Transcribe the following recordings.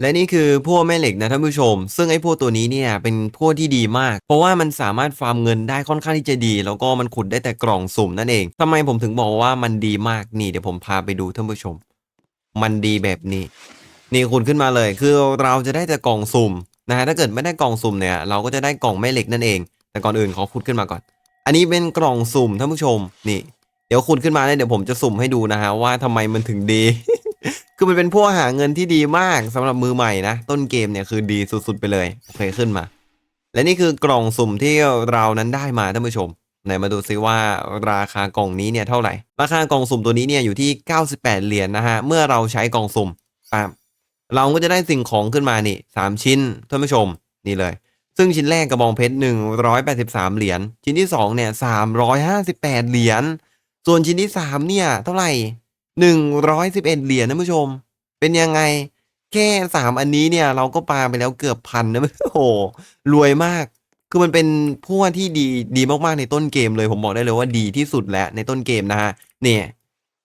และนี่คือพวกแม่เหล็กนะท่านผู้ชม ซึ่งไอ้พวกตัวนี้เนี่ยเป็นพวกที่ดีมาก เพราะว่ามันสามารถฟาร์มเงินได้ค่อนข้างที่จะดี แล้วก็มันขุดได้แต่กล่องสุ่มนั่นเองทำไมผมถึงบอกว่ามันดีมากนี่เดี๋ยวผมพาไปดูท่านผู้ชม มันดีแบบนี้ นี่คุณขึ้นมาเลย คือเราจะได้แต่กล่องสุ่มนะฮะถ้าเกิดไม่ได้กล่องสุ่มเนี่ย เราก็จะได้กล่องแม่เหล็กนั่นเอง แต่ก่อนอื่นขอขุดขึ้นมาก่อน อันนี้เป็นกล่องสุ่มท่านผู้ชมนี่ เดี๋ยวขุดขึ้นมาเนี่ยเดี๋ยวผมจะสุ่มให้ดูนะฮะว่าทำไมมันถึงดี คือมันเป็นพวกหาเงินที่ดีมากสำหรับมือใหม่นะ ต้นเกมเนี่ยคือดีสุดๆไปเลย โอเคขึ้นมา และนี่คือกล่องสุ่มที่เรานั้นได้มาท่านผู้ชมไหนมาดูซิว่าราคากล่องนี้เนี่ยเท่าไหร่ ราคากล่องสุ่มตัวนี้เนี่ยอยู่ที่ 98 เหรียญนะฮะ เมื่อเราใช้กล่องสุ่มปั๊บเราก็จะได้สิ่งของขึ้นมานี่สามชิ้นท่านผู้ชมนี่เลย ซึ่งชิ้นแรกกระบองเพชร 183 เหรียญ ชิ้นที่สองเนี่ย358 เหรียญ ส่วนชิ้นที่สามเนี่ยเท่าไหร่ หนึ่งร้อยสิบเอ็ดเหรียญนะผู้ชม เป็นยังไง แค่สามอันนี้เนี่ยเราก็ปาไปแล้วเกือบพันนะโอ้โห รวยมาก คือมันเป็นพวกที่ดีดีมากๆในต้นเกมเลย ผมบอกได้เลยว่าดีที่สุดแล้วในต้นเกมนะฮะ เนี่ย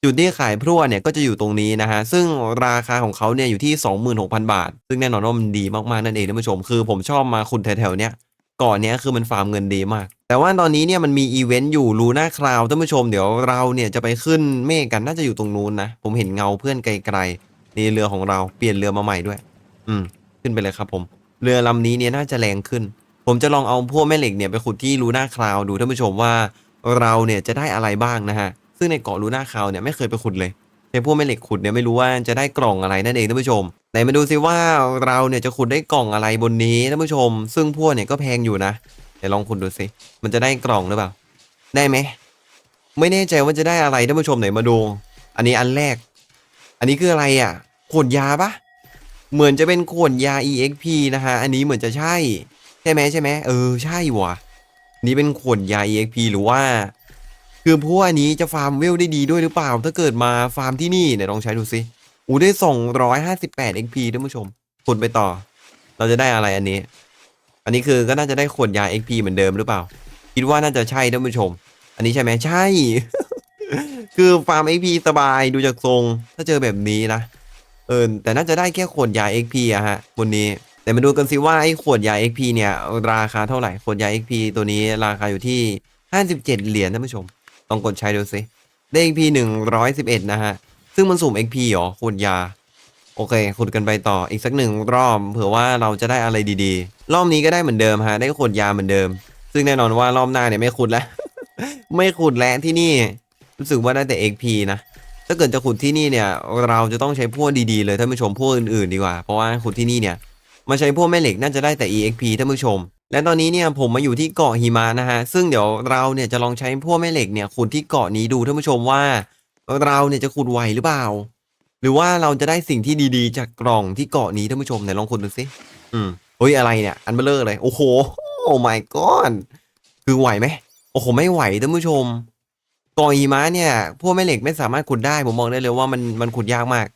จุดที่ขายพรั่วเนี่ยก็จะอยู่ตรงนี้นะฮะ ซึ่งราคาของเขาเนี่ยอยู่ที่ 26,000 บาท ซึ่งแน่นอนว่ามันดีมากๆนั่นเองท่านผู้ชม คือผมชอบมาขุดแถวๆเนี้ย ก่อนเนี้ยคือมันฟาร์มเงินดีมาก แต่ว่าตอนนี้เนี่ยมันมีอีเวนต์อยู่ลูน่าคลาวท่านผู้ชมเดี๋ยวเราเนี่ยจะไปขึ้นเมฆกันน่าจะอยู่ตรงนู้นนะ ผมเห็นเงาเพื่อนไกลๆนี่เรือของเราเปลี่ยนเรือมาใหม่ด้วย อืม ขึ้นไปเลยครับผม เรือลำนี้เนี่ยน่าจะแรงขึ้น ผมจะลองเอาพวกแม่เหล็กเนี่ยไปขุดที่ลูน่าคลาวดูท่านผู้ชมว่าเราเนี่ยจะได้อะไรบ้างนะฮะซึ่งในเกาะลูน่าคลาวเนี่ยไม่เคยไปขุดเลย ในพวกแม่เหล็กขุดเนี่ยไม่รู้ว่าจะได้กล่องอะไรนั่นเองท่านผู้ชมไหนมาดูซิว่าเราเนี่ยจะขุดได้กล่องอะไรบนนี้ท่านผู้ชม ซึ่งพวกเนี่ยก็แพงอยู่นะเดี๋ยวลองขุดดูสิมันจะได้กล่องหรือเปล่า ได้ไหมไม่แน่ใจว่าจะได้อะไรท่านผู้ชมไหนมาดู อันนี้อันแรก อันนี้คืออะไรอะขวดยาปะเหมือนจะเป็นขวดยา EXP นะฮะอันนี้เหมือนจะใช่ใช่ไหมใช่ไหมเออใช่ว่ะนี่เป็นขวดยา EXP หรือว่า คือพวกอันนี้จะฟาร์มเวลได้ดีด้วยหรือเปล่า ถ้าเกิดมาฟาร์มที่นี่เนี่ยลองใช้ดูสิอู้ได้ 258 XP ท่านผู้ชมขุดไปต่อ เราจะได้อะไรอันนี้ อันนี้คือก็น่าจะได้ขวดยา XP เหมือนเดิมหรือเปล่า คิดว่าน่าจะใช่ท่านผู้ชม อันนี้ใช่ไหมใช่ คือฟาร์ม XP สบายดูจากทรง ถ้าเจอแบบนี้นะ เออแต่น่าจะได้แค่ขวดยา XP อะฮะบนนี้แต่มาดูกันสิว่าไอ้ขวดยา XP เนี่ย ราคาเท่าไหร่ ขวดยา XP ตัวนี้ราคาอยู่ที่ 57 เหรียญท่านผู้ชม ลองกดใช้ดูสิได้ XP 111 นะฮะ ซึ่งมันสุ่ม XP เหรอขวดยา โอเคขุดกันไปต่ออีกสักหนึ่งรอบเผื่อว่าเราจะได้อะไรดีๆ รอบนี้ก็ได้เหมือนเดิมฮะ ได้ขวดยาเหมือนเดิม ซึ่งแน่นอนว่ารอบหน้าเนี่ยไม่ขุดแล้ว ไม่ขุดแล้วที่นี่ รู้สึกว่าได้แต่ XP นะถ้าเกิดจะขุดที่นี่เนี่ย เราจะต้องใช้พวกดีๆเลยท่านผู้ชมพวกอื่นๆดีกว่าเพราะว่าขุดที่นี่เนี่ยมาใช้พวกแม่เหล็กน่าจะได้แต่ EXP ท่านผู้ชม และตอนนี้เนี่ยผมมาอยู่ที่เกาะหิมะนะฮะ ซึ่งเดี๋ยวเราเนี่ยจะลองใช้พวกแม่เหล็กเนี่ยขุดที่เกาะนี้ดูท่านผู้ชมว่า เราเนี่ยจะขุดไหวหรือเปล่า หรือว่าเราจะได้สิ่งที่ดีๆ จากกล่องที่เกาะนี้ท่านผู้ชมไหนลองขุดดูสิอืมเฮ้ยอะไรเนี่ย อันเบลเลอร์เลย โอ้โหโอ้ my god คือไหวไหมโอ้โหไม่ไหวท่านผู้ชมเกล่องหิมะเนี่ยพวกแม่เหล็กไม่สามารถขุดได้ผมมองได้เลยว่ามันมันขุดยากมาก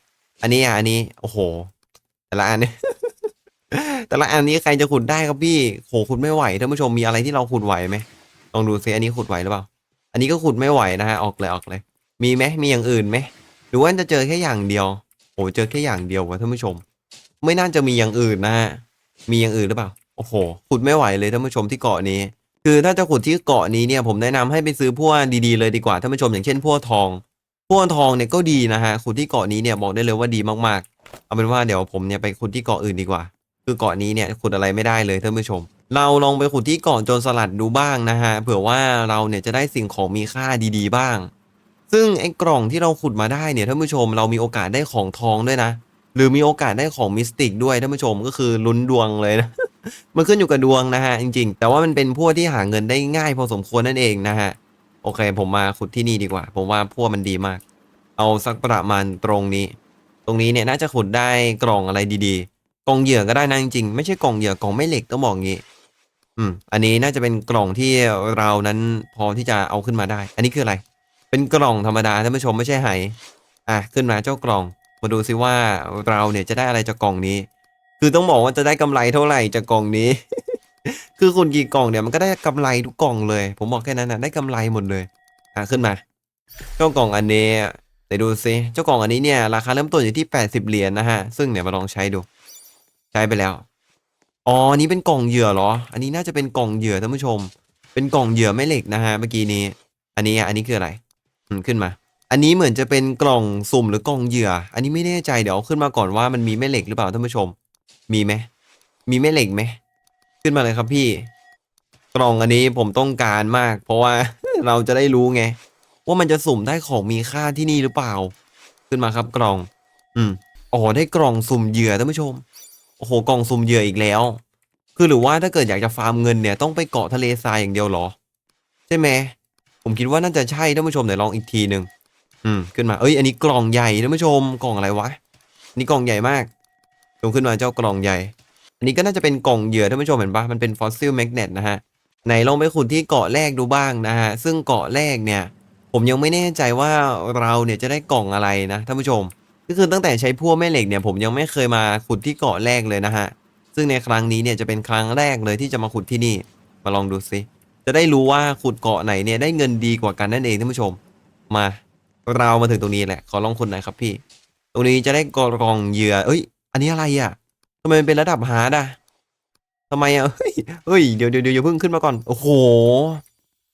อันนี้อะอันนี้ โอ้โหแต่ละอันเนี่ย แต่ละอันนี้ใครจะขุดได้ครับพี่โหขุดไม่ไหวท่านผู้ชมมีอะไรที่เราขุดไหวไหมลองดูซิอันนี้ขุดไหวหรือเปล่า อันนี้ก็ขุดไม่ไหวนะฮะออกเลยออกเลย มีไหมมีอย่างอื่นไหมหรือว่าจะเจอแค่อย่างเดียวโอ้เจอแค่อย่างเดียววะท่านผู้ชม ไม่น่าจะมีอย่างอื่นนะฮะมีอย่างอื่นหรือเปล่าโอ้โหขุดไม่ไหวเลยท่านผู้ชมที่เกาะนี้ คือถ้าจะขุดที่เกาะนี้เนี่ยผมแนะนำให้ไปซื้อพวกดีๆเลยดีกว่าท่านผู้ชมอย่างเช่นพวกทองพวกทองเนี่ยก็ดีนะฮะขุดที่เกาะนี้เนี่ยบอกได้เลยว่าดีมากๆเอาเป็นว่าเดี๋ยวผมเนี่ยไปขุดที่เกาะอื่นดีกว่า คือเกาะนี้เนี่ยขุดอะไรไม่ได้เลยท่านผู้ชม เราลองไปขุดที่เกาะโจรสลัดดูบ้างนะฮะเผื่อว่าเราเนี่ยจะได้สิ่งของมีค่าดีๆบ้าง ซึ่งไอ้กล่องที่เราขุดมาได้เนี่ยท่านผู้ชมเรามีโอกาสได้ของทองด้วยนะ หรือมีโอกาสได้ของมิสติกด้วยท่านผู้ชมก็คือลุ้นดวงเลยนะมันขึ้นอยู่กับดวงนะฮะจริง ๆ แต่ว่ามันเป็นพวกที่หาเงินได้ง่ายพอสมควรนั่นเองนะฮะโอเค ผมมาขุดที่นี่ดีกว่า ผมว่าพวกมันดีมาก เอาสักประมาณตรงนี้ ตรงนี้เนี่ยน่าจะขุดได้กล่องอะไรดีๆ กล่องเหยื่อก็ได้นะจริงๆ ไม่ใช่กล่องเหยื่อกล่องไม่เหล็กต้องบอกงี้ อืม อันนี้น่าจะเป็นกล่องที่เรานั้นพอที่จะเอาขึ้นมาได้ อันนี้คืออะไร เป็นกล่องธรรมดาท่านผู้ชมไม่ใช่ไหอะขึ้นมาเจ้ากล่อง มาดูซิว่าเราเนี่ยจะได้อะไรจากกล่องนี้ คือต้องบอกว่าจะได้กำไรเท่าไหร่จากกล่องนี้ คือคุณกี่กล่องเนี่ยมันก็ได้กำไรทุกกล่องเลย ผมบอกแค่นั้นนะได้กำไรหมดเลยอะขึ้นมา เจ้ากล่องอันนี้เดี๋ยวดูซิเจ้ากล่องอันนี้เนี่ยราคาเริ่มต้นอยู่ที่ 80 เหรียญนะฮะ ซึ่งเนี่ยมาลองใช้ดู ใช้ไปแล้ว อ๋อนี้เป็นกล่องเหยื่อเหรอ อันนี้น่าจะเป็นกล่องเหยื่อท่านผู้ชม เป็นกล่องเหยื่อแม่เหล็กนะฮะเมื่อกี้นี้ อันนี้อันนี้คืออะไรอืมขึ้นมา อันนี้เหมือนจะเป็นกล่องสุ่มหรือกล่องเหยื่อ อันนี้ไม่แน่ใจเดี๋ยวเอาขึ้นมาก่อนว่ามันมีแม่เหล็กหรือเปล่าท่านผู้ชม มีไหมมีแม่เหล็กไหมขึ้นมาเลยครับพี่ กล่องอันนี้ผมต้องการมาก เพราะว่าเราจะได้รู้ไง ว่ามันจะสุ่มได้ของมีค่าที่นี่หรือเปล่า ขึ้นมาครับกล่อง อืมอ๋อได้กล่องสุ่มเหยื่อท่านผู้ชม อ้โหกล่องสุ่มเหยื่ออีกแล้ว คือหรือว่าถ้าเกิดอยากจะฟาร์มเงินเนี่ยต้องไปเกาะทะเลทรายอย่างเดียวเหรอ ใช่ไหมผมคิดว่าน่าจะใช่ท่านผู้ชมเดี๋ยวลองอีกทีหนึ่งอืมขึ้นมาเอ้ยอันนี้กล่องใหญ่ท่านผู้ชมกล่องอะไรวะนนี่กล่องใหญ่มากลงขึ้นมาเจ้ากล่องใหญ่ อันนี้ก็น่าจะเป็นกล่องเหยื่อท่านผู้ชมเห็นปะมันเป็นฟอสซิลแมกเนตนะฮะไหนลองไปขุดที่เกาะแรกดูบ้างนะฮะซึ่งเกาะแรกเนี่ย ผมยังไม่แน่ใจว่าเราเนี่ยจะได้กล่องอะไรนะท่านผู้ชม ก็คือตั้งแต่ใช้พวกแม่เหล็กเนี่ยผมยังไม่เคยมาขุดที่เกาะแรกเลยนะฮะ ซึ่งในครั้งนี้เนี่ยจะเป็นครั้งแรกเลยที่จะมาขุดที่นี่ มาลองดูซิ จะได้รู้ว่าขุดเกาะไหนเนี่ยได้เงินดีกว่ากันนั่นเองท่านผู้ชม มาเรามาถึงตรงนี้แหละ ขอลองขุดหน่อยครับพี่ ตรงนี้จะได้กล่องเหยื่อ เอ้ย อันนี้อะไรอะทำไมมันเป็นระดับฮาร์ดอะทำไมอะ เฮ้ย เฮ้ย เดี๋ยวเดี๋ยวเดี๋ยวเพิ่งขึ้นมาก่อน โอ้โห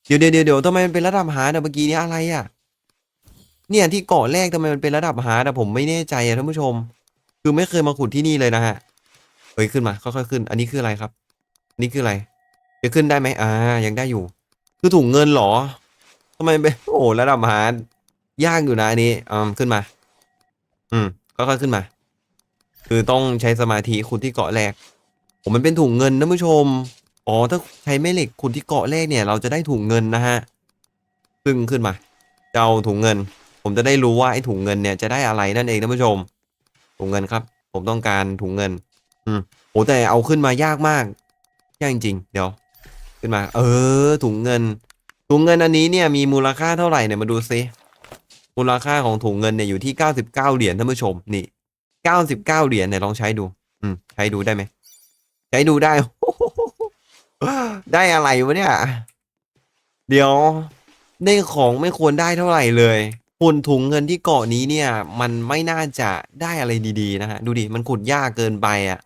เดี๋ยวเดี๋ยวเดี๋ยวเดี๋ยวทำไมมันเป็นระดับฮาร์ดอะเมื่อกี้นี้อะไรอะ เนี่ยที่เกาะแรกทำไมมันเป็นระดับฮาร์ดอะผมไม่แน่ใจอะท่านผู้ชม คือไม่เคยมาขุดที่นี่เลยนะฮะเฮ้ยขึ้นมาค่อยๆขึ้น อันนี้คืออะไรครับนนี้คืออะไรจะขึ้นได้ไหมอ่า ยังได้อยู่ คือถุงเงินเหรอทำไมเป็นโอ้ระดับฮาร์ดยากอยู่นะอันนี้อืมขึ้นมา อืมค่อยๆขึ้นมา คือต้องใช้สมาธิขุดที่เกาะแรกผมมันเป็นถุงเงินท่านผู้ชม อ๋อ ถ้าใช้แม่เหล็กขุดที่เกาะแรกเนี่ย เราจะได้ถุงเงินนะฮะ ซึ่งขึ้นมา เจะเอาถุงเงิน ผมจะได้รู้ว่าไอ้ถุงเงินเนี่ยจะได้อะไรนั่นเองท่านผู้ชม ถุงเงินครับ ผมต้องการถุงเงิน อืมโอ้แต่เอาขึ้นมายากมาก ยากจริงๆ เดี๋ยว ขึ้นมา เออ ถุงเงิน ถุงเงินอันนี้เนี่ยมีมูลค่าเท่าไหร่เนี่ยมาดูซิมูลค่าของถุงเงินเนี่ยอยู่ที่เก้าสิบเก้าเหรียญท่านผู้ชม นี่เก้าสิบเก้าเหรียญเนี่ยลองใช้ดู อืม ใช้ดูได้ไหม ใช้ดูได้ ได้อะไรวะเนี่ย เดี๋ยวได้ของไม่ควรได้เท่าไหร่เลย ขุดถุงเงินที่เกาะนี้เนี่ย มันไม่น่าจะได้อะไรดีๆนะฮะ ดูดิ มันขุดยากเกินไปอะ่ะ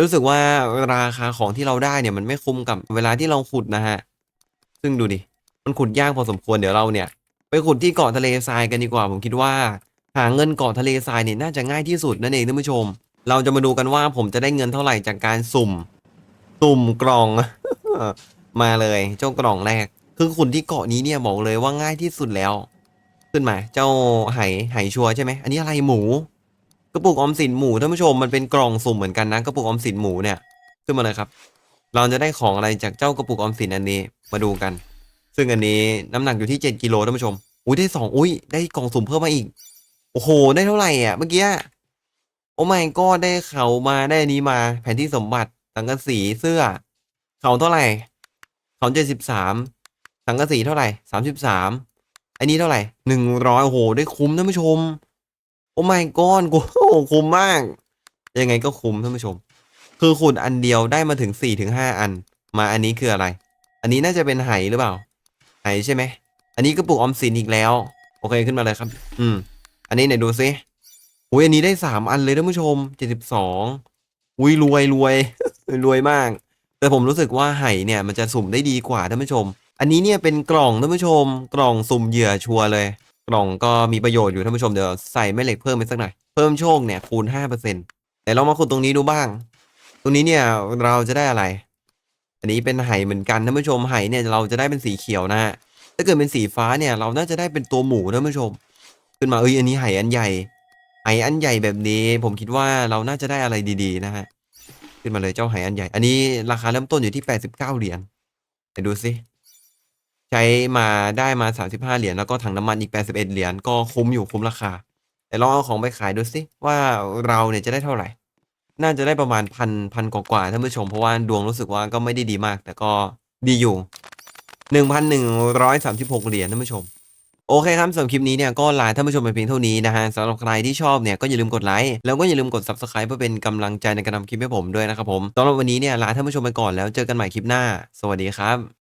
รู้สึกว่าราคาของที่เราได้เนี่ยมันไม่คุ้มกับเวลาที่เราขุดนะฮะ ซึ่งดูดิ มันขุดยากพอสมควรเดี๋ยวเราเนี่ย ไปขุดที่เกาะทะเลทรายกันดีกว่า ผมคิดว่า หาเงินเกาะทะเลทรายเนี่ยน่าจะง่ายที่สุดนั่นเองท่านผู้ชม เราจะมาดูกันว่าผมจะได้เงินเท่าไหร่จากการสุ่ม สุ่มกล่อง มาเลยเจ้ากล่องแรก คือขุดที่เกาะนี้เนี่ยบอกเลยว่าง่ายที่สุดแล้ว ขึ้นมา เจ้าไหไหชัวใช่ไหมอันนี้อะไรหมูกระปุกออมสินหมูท่านผู้ชมมันเป็นกล่องสุ่มเหมือนกันนะกระปุกออมสินหมูเนี่ยขึ้นมาเลยครับ เราจะได้ของอะไรจากเจ้ากระปุกออมสินอันนี้มาดูกัน ซึ่งอันนี้น้ำหนักอยู่ที่เจ็ดกิโลท่านผู้ชมอุ้ยได้สองอุ้ยได้กล่องสุ่มเพิ่มมาอีกโอ้โหได้เท่าไหร่อะเมื่อกี้โอ้ไม่ก็ได้เขามาได้อันนี้มา แผนที่สมบัติสังกะสีเสื้อ เขาเท่าไหร่เขาเจ็ดสิบสามสังกะสีเท่าไหร่สามสิบสาม อันนี้เท่าไหร่หนึ่งร้อยโอ้โห ได้คุ้มท่านผู้ชม โอ้ไม่ก้อนกูโอ้คุ้มมาก ยังไงก็คุ้มท่านผู้ชม คือขุดอันเดียวได้มาถึงสี่ถึงห้าอัน มาอันนี้คืออะไร อันนี้น่าจะเป็นไหหรือเปล่า ไหใช่ไหม อันนี้กระปุกออมสินอีกแล้ว โอเคขึ้นมาเลยครับ อืม อันนี้ไหนดูซิอุ้ยอันนี้ได้สามอันเลยท่านผู้ชมเจ็ดสิบสองอุ้ยรวยรวยรวยมาก แต่ผมรู้สึกว่าไหเนี่ยมันจะสุ่มได้ดีกว่าท่านผู้ชม อันนี้เนี่ยเป็นกล่องท่านผู้ชม กล่องสุ่มเหยื่อชัวร์เลย กล่องก็มีประโยชน์อยู่ท่านผู้ชมเดี๋ยวใส่แม่เหล็กเพิ่มไปสักหน่อย เพิ่มโชคเนี่ยคูณห้าเปอร์เซ็นต์แต่เรามาขุดตรงนี้ดูบ้าง ตรงนี้เนี่ยเราจะได้อะไร อันนี้เป็นไหเหมือนกันท่านผู้ชมไหเนี่ยเราจะได้เป็นสีเขียวนะฮะถ้าเกิดเป็นสีฟ้าเนี่ยเราน่าจะได้เป็นตัวหมูท่านผู้ชม ขึ้นมาเอ้ยอันนี้ไหอันใหญ่ไหอันใหญ่แบบนี้ ผมคิดว่าเราน่าจะได้อะไรดีๆนะฮะขึ้นมาเลยเจ้าไหอันใหญ่ อันนี้ราคาเริ่มต้นอยู่ที่แปดสิบเก้าเหรียญไปดูสิ ใช้มาได้มาสามสิบห้าเหรียญแล้วก็ถังน้ำมันอีกแปดสิบเหรียญก็คุ้มอยู่คุ้มราคา แต่ลองเอาของไปขายดูสิว่าเราเนี่ยจะได้เท่าไหร่ น่าจะได้ประมาณพันพันกว่าท่านผู้ชมเพราะว่าดวงรู้สึกว่าก็ไม่ได้ดีมาก แต่ก็ดีอยู่หนึ่งพันหนึ่งร้อยสามสิบหกเหรียญท่านผู้ชม โอเคครับสำหรับคลิปนี้เนี่ยก็ลาท่านผู้ชมไปเพียงเท่านี้นะฮะสำหรับใครที่ชอบเนี่ยก็อย่าลืมกดไลค์แล้วก็อย่าลืมกด subscribe เพื่อเป็นกำลังใจในการทำคลิปให้ผมด้วยนะครับผมสำหรับวันนี้เนี่ยลาท่านผู้ชมไปก่อนแล้วเจอกันใหม่คลิปหน้า สวัสดีครับ